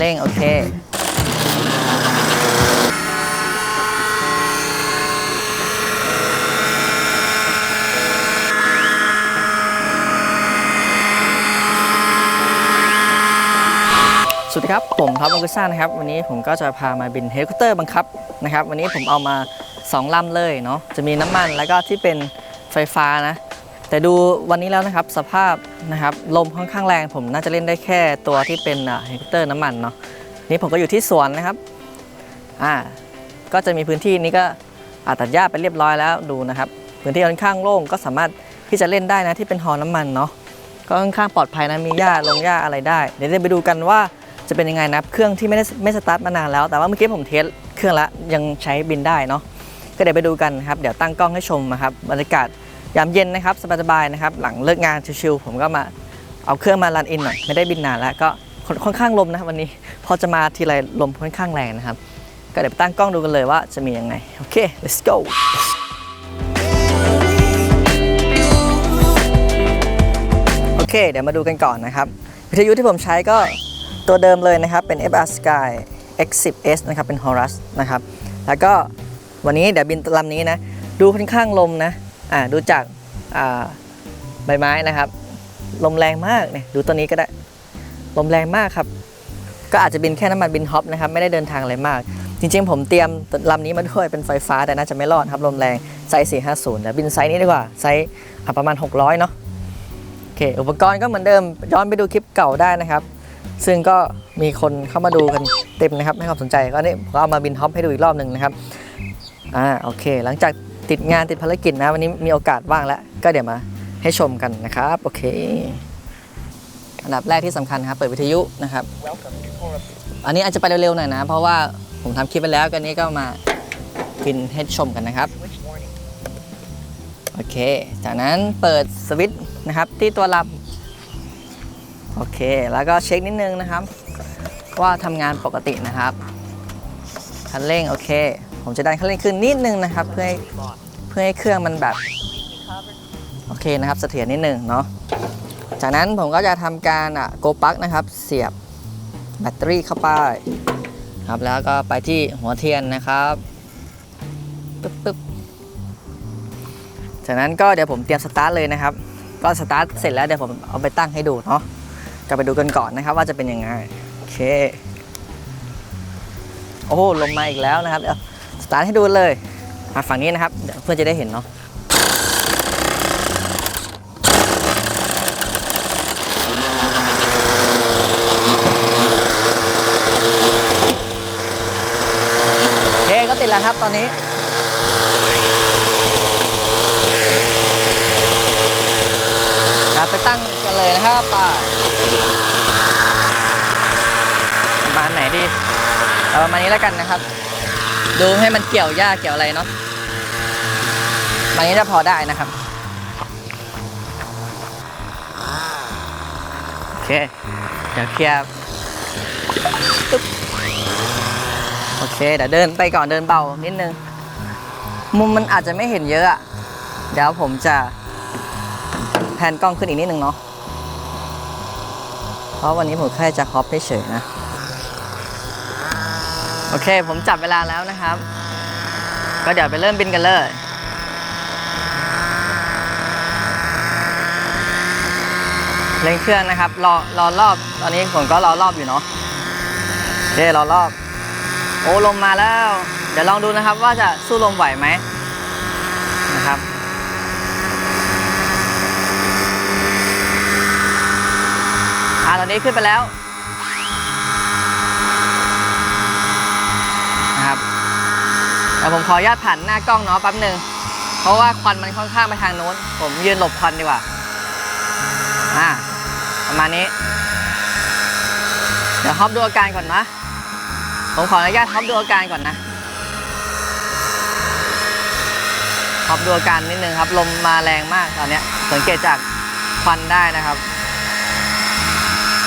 เร่ง โอเคสวัสดีครับ ผมท็อปบังกุซ่านะครับ วันนี้ผมก็จะพามาบินเฮลิคอปเตอร์บังคับนะครับ วันนี้ผมเอามา 2ลำเลยเนาะจะมีน้ำมันแล้วก็ที่เป็นไฟฟ้านะ แต่ดูวันนี้แล้วนะครับสภาพนะครับลมค่อนข้างแรงผมน่าจะเล่นได้แค่ตัวที่เป็นเฮลิคอปเตอร์น้ำมันเนาะนี่ผมก็อยู่ที่สวนนะครับอ่าก็จะมีพื้นที่นี้ก็อาตัดหญ้าไปเรียบร้อยแล้วดูนะครับ พื้นที่ค่อนข้างโล่งก็สามารถที่จะเล่นได้นะที่เป็นฮอน้ำมันเนาะก็ค่อนข้างปลอดภัยนะมีหญ้าลงหญ้าอะไรได้ เดี๋ยวจะไปดูกันว่าจะเป็นยังไงนะเครื่องที่ไม่ได้ไม่สตาร์ทมานานแล้ว แต่ว่าเมื่อกี้ผมเทสเครื่องละยังใช้บินได้เนาะก็เดี๋ยวไปดูกันครับเดี๋ยวตั้งกล้องให้ชมนะครับบรรยากาศ ยามเย็นนะครับสบายๆนะครับ หลังเลิกงานชิวๆผมก็มาเอาเครื่องมารันอินหน่อยไม่ได้บินนานแล้วก็ค่อนข้างลมนะวันนี้ พอจะมาทีไรลมค่อนข้างแรงนะครับ ก็เดี๋ยวไปตั้งกล้องดูกันเลยว่าจะมียังไง โอเค let's go โอเค เดี๋ยวมาดูกันก่อนนะครับ วิทยุที่ผมใช้ก็ตัวเดิมเลยนะครับ เป็น FR Sky X10S นะครับ เป็น Horus นะครับ แล้วก็วันนี้เดี๋ยวบินลำนี้นะ ดูค่อนข้างลมนะ อ่าดูจากอ่าใบไม้นะครับ ลมแรงมากเนี่ยดูตัวนี้ก็ได้ ลมแรงมากครับ ก็อาจจะบินแค่น้ำมันบินฮอปนะครับ ไม่ได้เดินทางอะไรมาก จริงๆ ผมเตรียมลำนี้มาด้วยเป็นไฟฟ้าแต่น่าจะไม่รอดครับลมแรงไซส์450เดี๋ยวบินไซส์นี้ดีกว่าไซส์ประมาณ 600 เนาะโอเคอุปกรณ์ก็เหมือนเดิมย้อนไปดูคลิปเก่าได้นะครับ ซึ่งก็มีคนเข้ามาดูกันเต็มนะครับให้ความสนใจก็นี่ผมก็เอามาบินฮอปให้ดูอีกรอบหนึ่งนะครับอ่าโอเค หลังจาก ติดงานติดภารกิจนะ วันนี้มีโอกาสว่างแล้ว ก็เดี๋ยวมาให้ชมกันนะครับ โอเคอันดับแรกที่สำคัญครับ เปิดวิทยุนะครับ อันนี้อาจจะไปเร็วๆหน่อยนะ เพราะว่าผมทำคลิปไปแล้วก็นี้ก็มาบินให้ชมกันนะครับ โอเค จากนั้นเปิดสวิตช์นะครับที่ตัวรับโอเค แล้วก็เช็คนิดนึงนะครับ ว่าทำงานปกตินะครับคันเร่งโอเค ผมจะดันคันเร่งขึ้นนิดนึงนะครับ เพื่อให้เพื่อให้เครื่องมันแบบ โอเคนะครับเสถียรนิดนึงเนาะจากนั้นผมก็จะทำการอะโกปักนะครับ เสียบแบตเตอรี่เข้าไปครับแล้วก็ไปที่หัวเทียนนะครับปึ๊บปึ๊บจากนั้นก็เดี๋ยวผมเตรียมสตาร์ทเลยนะครับ ก็สตาร์ทเสร็จแล้วเดี๋ยวผมเอาไปตั้งให้ดูเนาะกลับไปดูกันก่อนนะครับ ว่าจะเป็นยังไงโอเค โอ้ลงมาอีกแล้วนะครับเดี๋ยว ตาร์ทให้ดูเลยมาฝั่งนี้นะครับเดี๋ยวเพื่อนจะได้เห็นเนาะโอเคก็ติดแล้วครับตอนนี้ครับไปตั้งกันเลยนะครับป่าประมาณไหนดีเอาประมาณนี้แล้วกันนะครับ ดูให้มันเกี่ยวหญ้าเกี่ยวอะไรเนาะมันนี้จะพอได้นะครับ โอเค เดี๋ยวเคลียร์ปึ๊บโอเค เดี๋ยวเดินไปก่อนเดินเบานิดนึง มุมมันอาจจะไม่เห็นเยอะอะ เดี๋ยวผมจะแพนกล้องขึ้นอีกนิดนึงเนาะ เพราะวันนี้ผมแค่จะฮอปเฉยๆนะ โอเค ผมจับเวลาแล้วนะครับ ก็เดี๋ยวไปเริ่มบินกันเลยเร่งเครื่องนะครับรอรอรอบ ตอนนี้ผมก็รอรอบอยู่เนาะโอเครอรอบ โอ้ลมมาแล้ว เดี๋ยวลองดูนะครับว่าจะสู้ลมไหวไหมนะครับอ่าตอนนี้ขึ้นไปแล้วนะครับ แต่ผมขออนุญาตผ่านหน้ากล้องเนาะแป๊บหนึ่งเพราะว่าควันมันค่อนข้างไปทางโน้น ผมยืนหลบควันดีกว่าอ่าประมาณนี้ เดี๋ยวฮอปดูอาการก่อนนะ ผมขออนุญาตฮอปดูอาการก่อนนะฮอปดูอาการนิดนึงครับ ลมมาแรงมากตอนนี้สังเกตจากควันได้นะครับ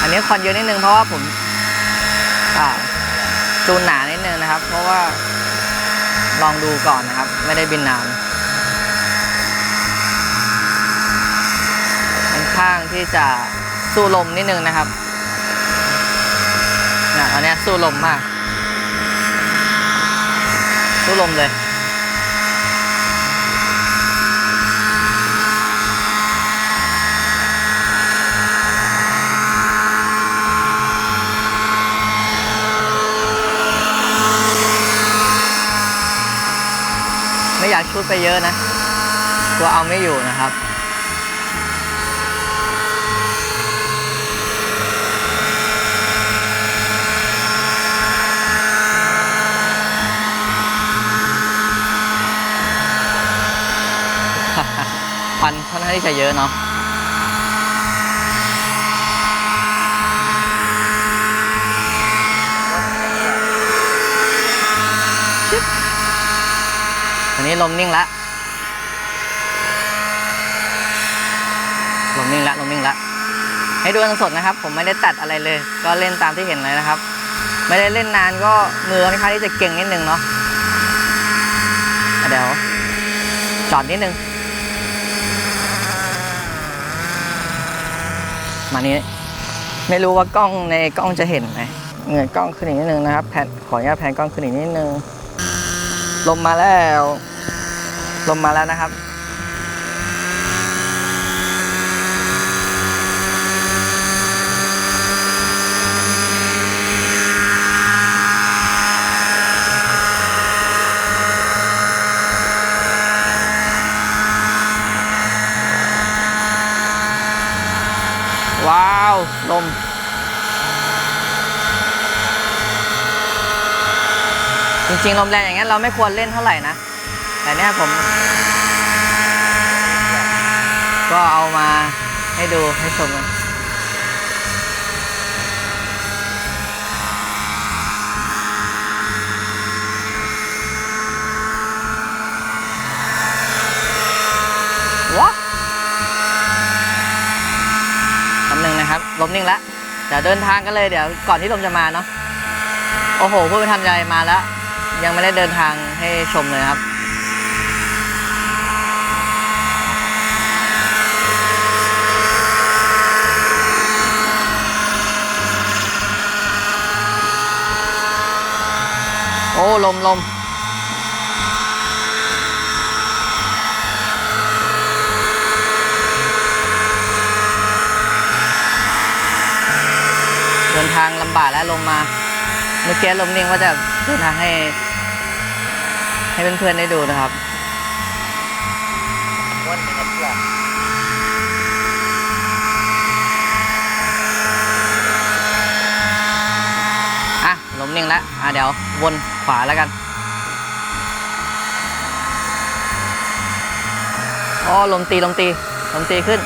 อันนี้ควันเยอะนิดนึงเพราะว่าผมอ่าจูนหนานิดนึงนะครับ เพราะว่า ลองดูก่อนนะครับ ไม่ได้บินนานค่อนข้างที่จะสู้ลมนิดนึงนะครับนะอันนี้สู้ลมมาก สู้ลมเลย อยากชุดไปเยอะนะกลัวเอาไม่อยู่นะครับควันค่อนข้างที่จะเยอะเนาะ ลมนิ่งละลมนิ่งละลมนิ่งละให้ดูกันสดนะครับ ผมไม่ได้ตัดอะไรเลย ก็เล่นตามที่เห็นเลยนะครับ ไม่ได้เล่นนานก็มือค่อนข้างที่จะเก่งนิดนึงเนาะะเดี๋ยวจอดนิดนึง มานี้ไม่รู้ว่ากล้องในกล้องจะเห็นไหมเงยกล้องขึ้นอีกนิดนึงนะครับแผ่นขออนุญาตแผ่นกล้องขึ้นอีกนิดนึง ลมมาแล้ว ลมมาแล้วนะครับ ว้าว ลมจริงๆลมแรงอย่างเงี้ยเราไม่ควรเล่นเท่าไหร่นะ แต่เนี่ยผม ก็เอามาให้ดูให้ชมกันวะคำหนึ่งนะครับลมนิ่งแล้วเดี๋ยวเดินทางกันเลยเดี๋ยวก่อนที่ลมจะมาเนาะโอ้โหพูดไม่ทันใจมาแล้ว ยังไม่ได้เดินทางให้ชมเลยครับ โอ้ลมลมเดินทางลำบากแล้วลมมาเมื่อกี้ลมนิ่งว่าจะเดินทางให้ ให้เพื่อนๆได้ดูนะครับวันนี้เพื่อน อะ ลม นิ่งแล้วอะเดี๋ยววนขวาแล้วกันอ๋อลมตีลมตีลมตีขึ้น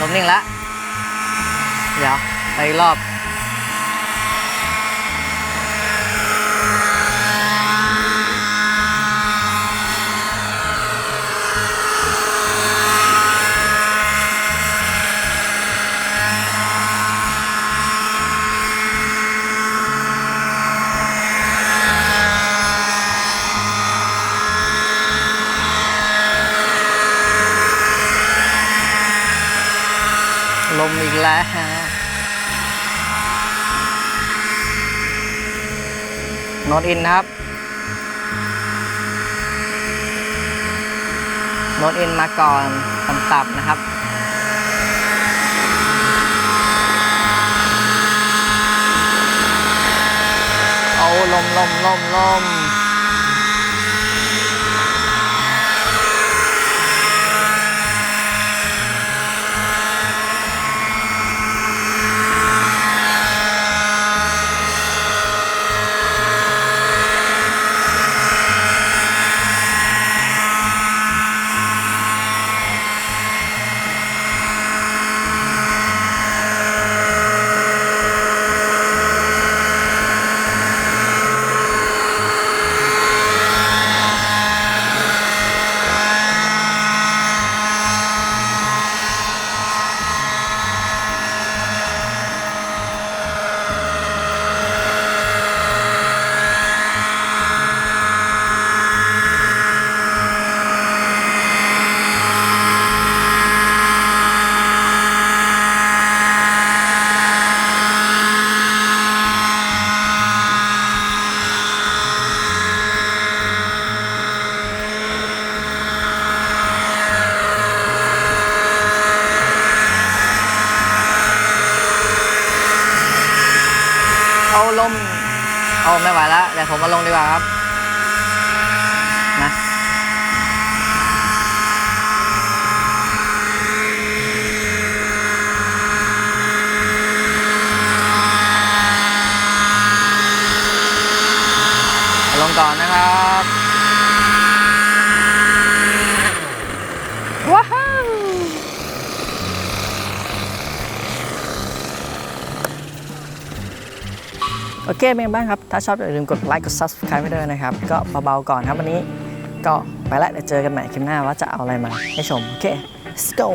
ลมนิ่งแล้ว เดี๋ยวไปรอบ นอตอินนะครับนอตอินมาก่อนต่ำๆนะครับเอาลมลมลมลม ไม่ไหวแล้วเดี๋ยวผมมาลงดีกว่าครับนะลงก่อนนะครับว้าว โอเคเป็นไงบ้างครับ ถ้าชอบอย่าลืมกดไลค์กด subscribe ไว้ด้วยนะครับ ก็เบาๆก่อนครับวันนี้ก็ไปแล้วเดี๋ยวเจอกันใหม่คลิปหน้าว่าจะเอาอะไรมาให้ชม โอเค let's go